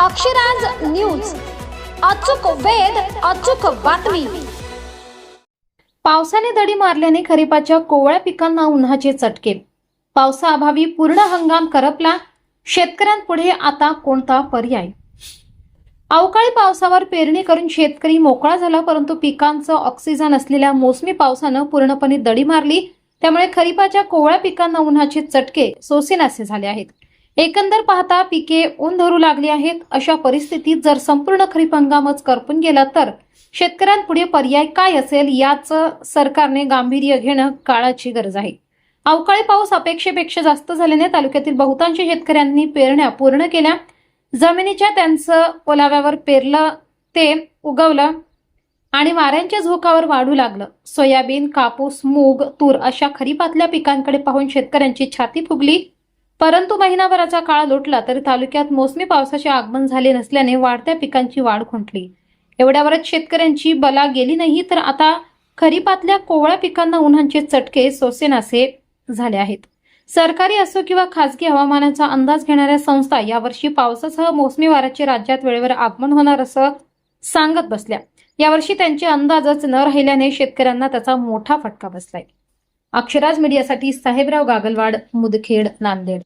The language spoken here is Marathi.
अक्षराज न्यूज. अचूक वेध अचूक बातमी. पावसाने दडी मारल्याने खरीपाच्या कोवळ्या पिकांना उन्हाचे चटके. पावसाअभावी पूर्ण हंगाम करपला शेतकऱ्यांपुढे आता कोणता पर्याय? अवकाळी पावसावर पेरणी करून शेतकरी मोकळा झाला परंतु पिकांचं ऑक्सिजन असलेल्या मोसमी पावसानं पूर्णपणे दडी मारली. त्यामुळे खरीपाच्या कोवळ्या पिकांना उन्हाचे चटके सोसेनासे झाले आहेत. एकंदर पाहता पिके ऊन धरू लागली आहेत. अशा परिस्थितीत जर संपूर्ण खरीप हंगामच करपून गेला तर शेतकऱ्यांपुढे पर्याय काय असेल याचं सरकारने गांभीर्य घेणं काळाची गरज आहे. अवकाळी पाऊस अपेक्षेपेक्षा जास्त झाल्याने तालुक्यातील बहुतांश शेतकऱ्यांनी पेरण्या पूर्ण केल्या. जमिनीच्या त्यांचं ओलाव्यावर पेरलं ते उगवलं आणि वाऱ्यांच्या झोकावर वाढू लागलं. सोयाबीन कापूस मूग तूर अशा खरीपातल्या पिकांकडे पाहून शेतकऱ्यांची छाती फुगली. परंतु महिनाभराचा काळ लोटला तरी तालुक्यात मोसमी पावसाचे आगमन झाले नसल्याने वाढत्या पिकांची वाढ खुंटली. एवढ्यावरच शेतकऱ्यांची बला गेली नाही तर आता खरीपातल्या कोवळ्या पिकांना उन्हांचे चटके सोसेनासे झाले आहेत. सरकारी असो किंवा खासगी हवामानाचा अंदाज घेणाऱ्या संस्था यावर्षी पावसासह मोसमी वाऱ्याचे राज्यात वेळेवर आगमन होणार असं सांगत बसल्या. यावर्षी त्यांचे अंदाजच न राहिल्याने शेतकऱ्यांना त्याचा मोठा फटका बसलाय. अक्षराज मीडियासाठी साहेबराव गागलवाड मुदखेड नांदेड.